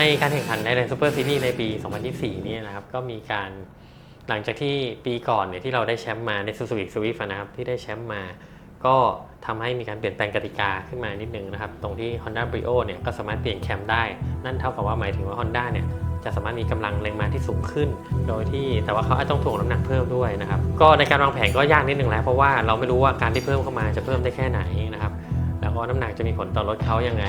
ในการแข่งขันในซูเปอร์ซีรีส์ในปี 2024 นี้นะครับ ก็มีการหลังจากที่ปีก่อนเนี่ยที่เราได้แชมป์มาใน Suzuki Swift อะนะครับที่ได้แชมป์มา ก็ทำให้มีการเปลี่ยนแปลงกติกาขึ้นมานิดนึงนะครับ ตรงที่ Honda Brio เนี่ยก็สามารถเปลี่ยนแคมได้ นั่นเท่ากับว่าหมายถึงว่า Honda เนี่ยจะสามารถมีกำลังแรงม้าที่สูงขึ้น โดยที่แต่ว่าเขาอาจต้องถ่วงน้ำหนักเพิ่มด้วยนะครับ ก็ในการวางแผนก็ยากนิดนึงแล้วเพราะว่าเราไม่รู้ว่าการที่เพิ่มเข้ามาจะเพิ่มได้แค่ไหนนะครับ แล้วก็น้ำหนักจะมีผลต่อรถเขายังไง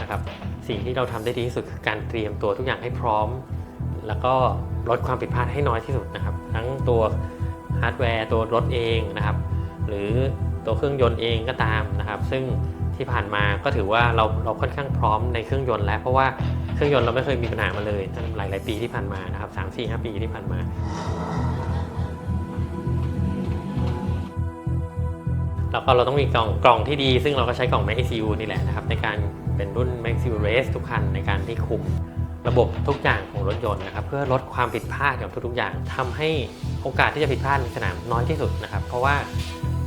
นะครับ สิ่งที่เราทำได้ดีที่สุดคือการเตรียมตัวทุกอย่างให้พร้อม แล้วก็ลดความผิดพลาดให้น้อยที่สุดนะครับ ทั้งตัวฮาร์ดแวร์ตัวรถเองนะครับ หรือตัวเครื่องยนต์เองก็ตามนะครับ ซึ่งที่ผ่านมาก็ถือว่าเราเราค่อนข้างพร้อมในเครื่องยนต์แล้ว เพราะว่าเครื่องยนต์เราไม่เคยมีปัญหามาเลยตั้งหลายหลายๆปีที่ผ่านมานะครับสามสี่ห้าปีที่ผ่านมา แล้วก็เราต้องมีกล่องกล่องที่ดี ซึ่งเราก็ใช้กล่อง Max ECU นี่แหละนะครับในการเป็นรุ่น Max ECU Race ทุกคันในการที่คุมระบบทุกอย่างของรถยนต์นะครับเพื่อลดความผิดพลาดของทุกๆอย่างทำให้โอกาสที่จะผิดพลาดในสนามน้อยที่สุดนะครับ เพราะว่า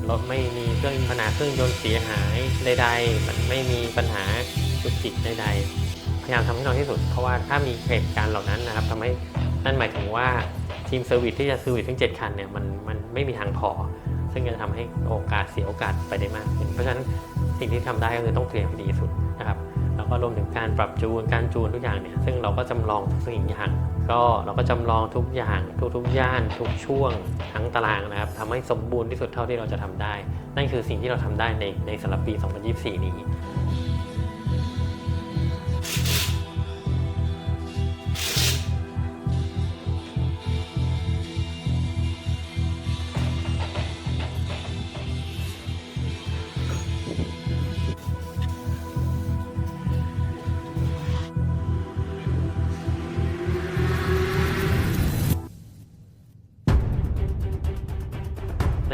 รถไม่มีเครื่องปัญหาเครื่องยนต์เสียหายใด ๆ มันไม่มีปัญหาจุกจิกใด ๆ พยายามทำให้น้อยที่สุด เพราะว่าถ้ามีเหตุการณ์เหล่านั้นนะครับทำให้นั่นหมายถึงว่าทีมเซอร์วิสที่จะเซอร์วิสทั้ง 7 คันเนี่ยมันมันไม่มีทางพอ ซึ่งจะทำให้โอกาสเสียโอกาสไปได้มากขึ้นเพราะฉะนั้นสิ่งที่ทำได้ก็คือต้องเตรียมให้ดีที่สุด นะครับแล้วก็รวมถึงการปรับจูนการจูนทุกอย่างเนี่ยซึ่งเราก็จำลองทุกสิ่งอย่าง ก็เราก็จำลองทุกอย่างทุกๆย่าน ทุกช่วงทั้งตารางนะครับทำให้สมบูรณ์ที่สุดเท่าที่เราจะทำได้ นั่นคือสิ่งที่เราทำได้ในในสำหรับปี 2024 นี้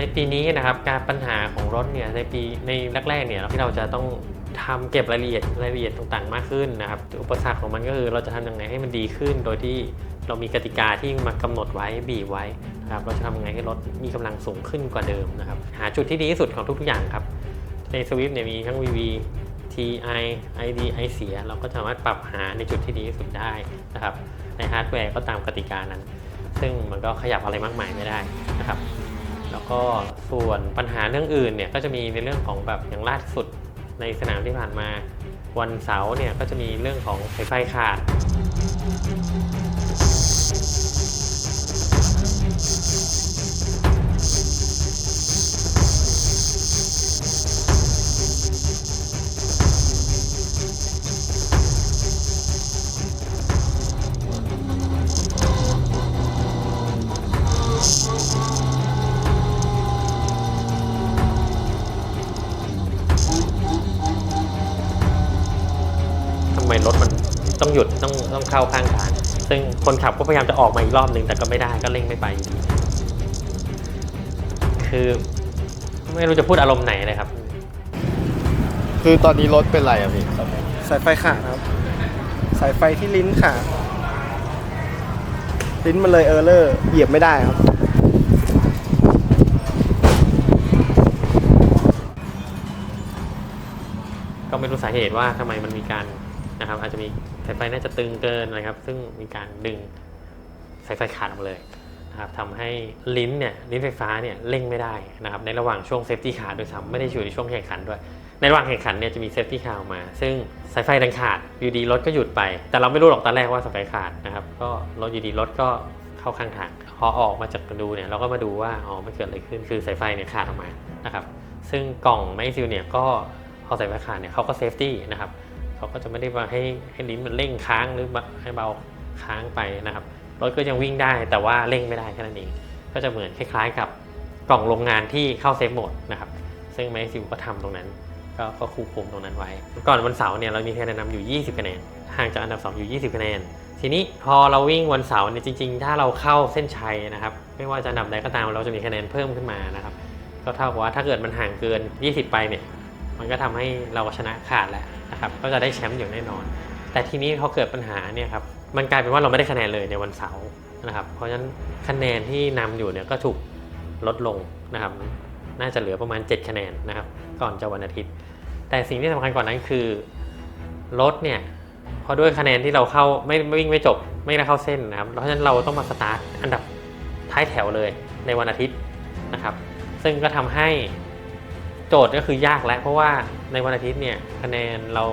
ในปีนี้นะครับการปัญหาของรถเนี่ยในปีในแรกๆเนี่ยที่เราจะต้องทำเก็บรายละเอียดรายละเอียดต่างๆ มากขึ้นนะครับอุปสรรคของมันก็คือเราจะทำยังไงให้มันดีขึ้น โดยที่เรามีกติกาที่มากำหนดไว้บีบไว้นะครับเราจะทำยังไงให้รถมีกำลังสูงขึ้นกว่าเดิมนะครับหาจุดที่ดีที่สุดของทุกๆอย่างครับในสวิฟเนี่ยมีทั้ง VV TI ID I เสียเราก็สามารถปรับหาในจุดที่ดีที่สุดได้นะครับในฮาร์ดแวร์ก็ตามกติกานั้น ซึ่งมันก็ขยับอะไรมากมายไม่ได้นะครับ แล้วก็ส่วนปัญหาเรื่องอื่นเนี่ยก็จะมีในเรื่องของแบบอย่างล่าสุดในสนามที่ผ่านมา วันเสาร์เนี่ยก็จะมีเรื่องของสายไฟขาด ต้องหยุดต้องต้องเข้าข้างทาง ซึ่งคนขับก็พยายามจะออกมาอีกรอบหนึ่งแต่ก็ไม่ได้ก็เร่งไม่ไปอยู่ดีคือไม่รู้จะพูดอารมณ์ไหนเลยครับ คือตอนนี้รถเป็นไรอะพี่สายไฟขาดครับ สายไฟที่ลิ้นขาดลิ้นมันเลยเออร์เลอร์เหยียบไม่ได้ครับ ก็ไม่รู้สาเหตุว่าทำไมมันมีการนะครับอาจจะมี สายไฟน่าจะตึงเกินนะครับ ซึ่งมีการดึงสายไฟขาดออกมาเลยนะครับทำให้ลิ้นเนี่ยลิ้นไฟฟ้าเนี่ยเร่งไม่ได้นะครับในระหว่างช่วงเซฟตี้คาร์ด้วยซ้ำไม่ได้อยู่ในช่วงแข่งขันด้วย ในระหว่างแข่งขันเนี่ยจะมีเซฟตี้คาร์ออกมา ซึ่งสายไฟดันขาดอยู่ดีรถก็หยุดไป แต่เราไม่รู้หรอกตอนแรกว่าสายไฟขาดนะครับก็รถอยู่ดีรถก็เข้าข้างทางพอออกมาจากดูเนี่ยเราก็มาดูว่าอ๋อมันเกิดอะไรขึ้นคือสายไฟเนี่ยขาดออกมานะครับซึ่งกล่องไมซิลเนี่ยก็พอสายไฟขาดเนี่ยเขาก็เซฟตี้นะครับ เขาก็จะไม่ได้มาให้ให้ลิ้นมันเร่งค้างหรือให้เบาค้างไปนะครับรถก็ยังวิ่งได้แต่ว่าเร่งไม่ได้แค่นั้นเองก็จะเหมือนคล้ายๆ กับกล่องโรงงานที่เข้าเซฟโหมดนะครับซึ่งแมซิวก็ทำตรงนั้น ก็ก็ควบคุมตรงนั้นไว้ ก่อนวันเสาร์เนี่ยเรามีคะแนนนำอยู่ 20คะแนนห่างจากอันดับ 2 อยู่ 20คะแนน ทีนี้พอเราวิ่งวันเสาร์เนี่ยจริง ๆ ถ้าเราเข้าเส้นชัยนะครับ ไม่ว่าจะอันดับใดก็ตามเราจะมีคะแนนเพิ่มขึ้นมานะครับก็เท่ากับว่าถ้าเกิดมันห่างเกิน 20 ไปเนี่ย มันก็ทำให้เราชนะขาดแหล้วนะครับก็จะได้แชมป์อย่างแน่นอน แต่ทีนี้พอเกิดปัญหาเนี่ยครับมันกลายเป็นว่าเราไม่ได้คะแนนเลยในวันเสาร์นะครับ เพราะฉะนั้นคะแนนที่นำอยู่เนี่ยก็ถูกลดลงนะครับ น่าจะเหลือประมาณ 7 คะแนนนะครับ ก่อนจะวันอาทิตย์ แต่สิ่งที่สำคัญกว่านั้นคือรถเนี่ยพอราะด้วยคะแนนที่เราเข้าไม่ไม่วิ่งไม่จบไม่ได้เข้าเส้นนะครับ เพราะฉะนั้นเราต้องมาสตาร์ทอันดับท้ายแถวเลยในวันอาทิตย์นะครับ ซึ่งก็ทำให้ โจทย์ก็คือยากแล้ว เพราะว่าในวันอาทิตย์เนี่ยคะแนนเรา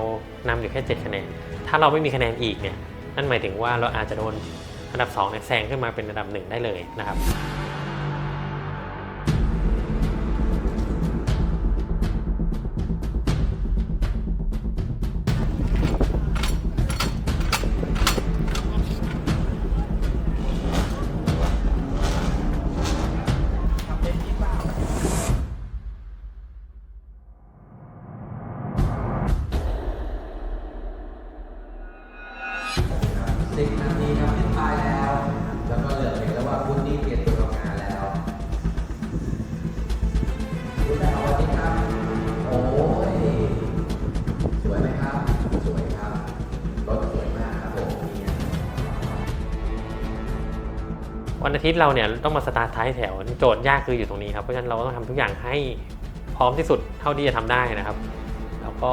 นำอยู่แค่7คะแนน ถ้าเราไม่มีคะแนนอีกเนี่ยนั่นหมายถึงว่าเราอาจจะโดนอันดับ2เนี่ยแซงขึ้นมาเป็นอันดับหนึ่งได้เลยนะครับ อาทิตย์เราเนี่ยต้องมาสตาร์ทท้ายแถวโจทย์ยากคืออยู่ตรงนี้ครับ เพราะฉะนั้นเราต้องทำทุกอย่างให้พร้อมที่สุดเท่าที่จะทำได้นะครับ แล้วก็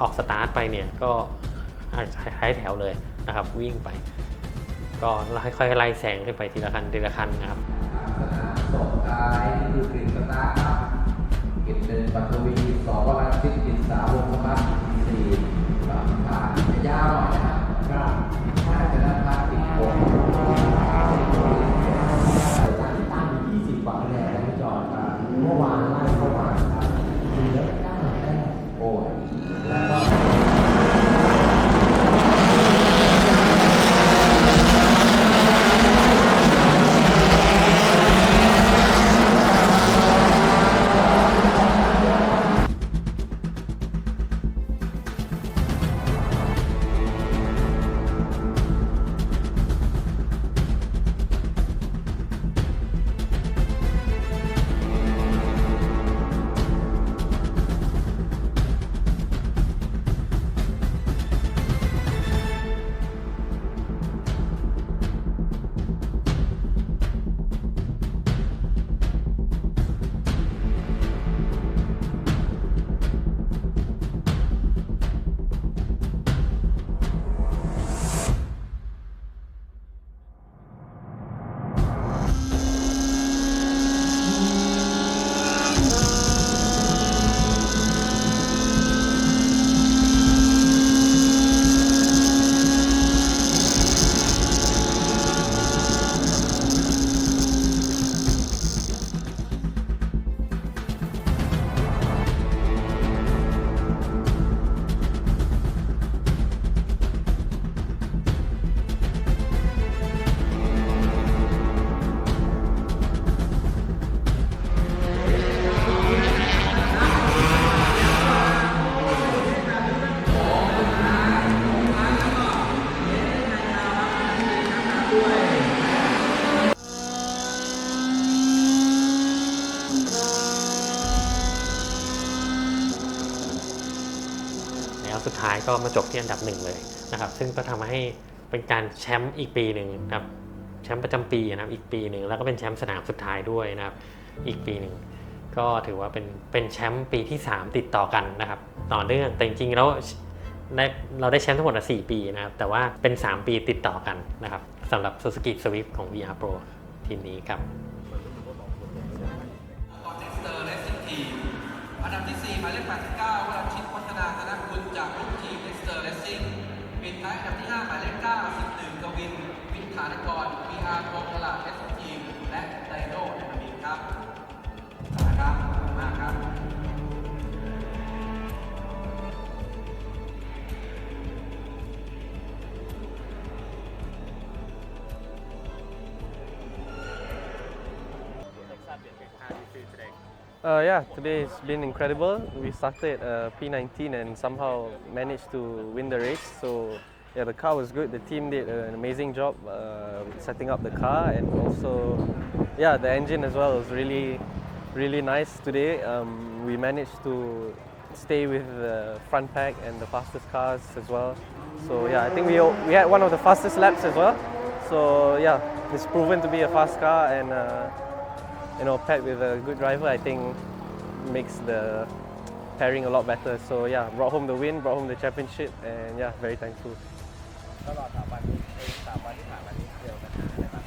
ออกสตาร์ทไปเนี่ยก็ท้ายแถวเลยนะครับวิ่งไป ก็ค่อยๆไล่แซงขึ้นไปทีละคันทีละคันนะครับสนามส่งท้ายคือกรีนสตาร์ทครับกิจหนึ่งปัทวีสองวราชิตกิจสามวงสมัครสี่สามผ่านยาวหน่อยนะครับาไปแล้ว ก็มาจบที่อันดับหนึ่งเลยนะครับ ซึ่งก็ทำให้เป็นการแชมป์อีกปีหนึ่งนะครับแชมป์ประจำปีนะครับอีกปีหนึ่งแล้วก็เป็นแชมป์สนามสุดท้ายด้วยนะครับอีกปีหนึ่งก็ถือว่าเป็นเป็นแชมป์ปีที่ 3 ติดต่อกันนะครับต่อเนื่องแต่จริงๆแล้วได้เราได้แชมป์ทั้งหมดอะ4ปีนะครับแต่ว่าเป็น 3 ปีติดต่อกันนะครับสำหรับ Suzuki Swift ของ VR Pro ทีมนี้ครับ อันดับที่ 4 หมายเลข 89วราชิตพัฒนาธนคุณจากลูกทีมเอสเตอร์เลสซิ่งปิดท้ายอันดับที่ 5 หมายเลข 91กวิน วิทธานกรพีอารงตลาดเอสทีมและไดโน่เดนามินครับนะครับขอบคุณมากครับ Uh, yeah, today has been incredible. We started uh, P19 and somehow managed to win the race. So yeah, the car was good. The team did an amazing job uh, setting up the car and also yeah, the engine as well was really really nice today. Um, we managed to stay with the front pack and the fastest cars as well. So yeah, I think we we had one of the fastest laps as well. So yeah, it's proven to be a fast car and. Uh, you know, paired with a good driver, I think makes the pairing a lot better. So yeah, brought home the win, brought home the championship, and yeah, very thankful. ตลอดสามวันนี้ไอ้สามวันที่ผ่านมานี้เจอปัญหาอะไรบ้าง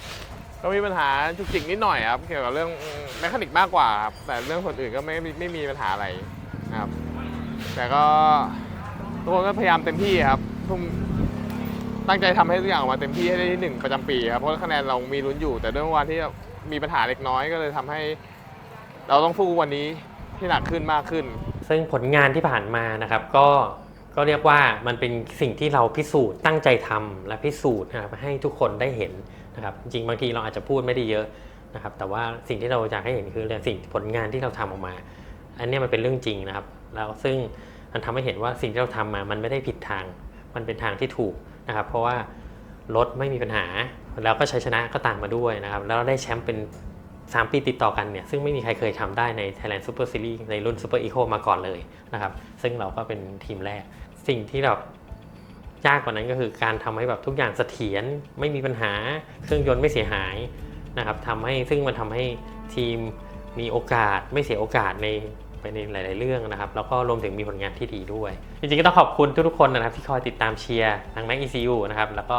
ก็มีปัญหาจุกจิกนิดหน่อยครับ เกี่ยวกับเรื่องแมคานิกมากกว่าครับแต่เรื่องส่วนอื่นก็ไม่ไม่ไม่มีปัญหาอะไรนะครับ แต่ก็ทุกคนก็พยายามเต็มที่ครับทุ่มตั้งใจทำให้ทุกอย่างออกมาเต็มที่ให้ได้ที่หนึ่งประจำปีครับเพราะคะแนนเรามีลุ้นอยู่ แต่ด้วยวันที่ มีปัญหาเล็กน้อยก็เลยทำให้ เราต้องสู้วันนี้ที่หนักขึ้นมากขึ้น ซึ่งผลงานที่ผ่านมานะครับก็ก็เรียกว่ามันเป็นสิ่งที่เราพิสูจน์ตั้งใจทำและพิสูจน์นะครับให้ทุกคนได้เห็นนะครับจริงๆบางทีเราอาจจะพูดไม่ได้เยอะนะครับแต่ว่าสิ่งที่เราอยากให้เห็นคือเรื่องสิ่งผลงานที่เราทำออกมา อันเนี้ยมันเป็นเรื่องจริงนะครับ แล้วซึ่งมันทำให้เห็นว่าสิ่งที่เราทำมามันไม่ได้ผิดทาง มันเป็นทางที่ถูกนะครับ เพราะว่า รถไม่มีปัญหา แล้วก็ชัยชนะก็ตามมาด้วยนะครับ แล้วเราได้แชมป์เป็น 3 ปีติดต่อกันเนี่ย ซึ่งไม่มีใครเคยทำได้ใน Thailand Super Series ในรุ่น Super Eco มาก่อนเลยนะครับ ซึ่งเราก็เป็นทีมแรก สิ่งที่แบบยากกว่านั้นก็คือการทำให้แบบทุกอย่างเสถียรไม่มีปัญหา เครื่องยนต์ไม่เสียหายนะครับทำให้ซึ่งมันทำให้ทีมมีโอกาสไม่เสียโอกาสในไปในหลาย ๆ เรื่องนะครับ แล้วก็รวมถึงมีผลงานที่ดีด้วย จริง ๆ ก็ต้องขอบคุณทุกๆคนนะครับ ที่คอยติดตามเชียร์ทาง Mac ECU นะครับ แล้วก็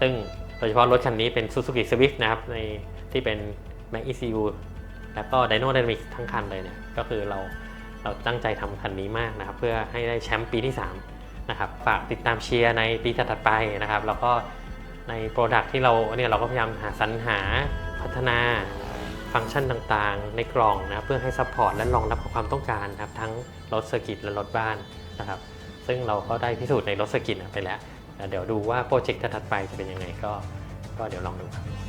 ซึ่งโดยเฉพาะรถคันนี้เป็น Suzuki Swift นะครับในที่เป็น Mac ECU แล้วก็ Dyno Dynamics ทั้งคันเลยเนี่ยก็คือเราเราตั้งใจทำคันนี้มากนะครับ เพื่อให้ได้แชมป์ปีที่ 3 นะครับ ฝากติดตามเชียร์ในปีถัดไปนะครับ แล้วก็ในโปรดักที่เราเนี่ยเราก็พยายามหาสรรหาพัฒนาฟังก์ชันต่างๆ ในกล่องนะเพื่อให้ซัพพอร์ตและรองรับกับความต้องการนะครับทั้งรถเซอร์กิตและรถบ้านนะครับซึ่งเราก็ได้พิสูจน์ในรถเซอร์กิตไปแล้ว เดี๋ยวดูว่าโปรเจกต์ถัดไปจะเป็นยังไงก็ก็เดี๋ยวลองดูครับ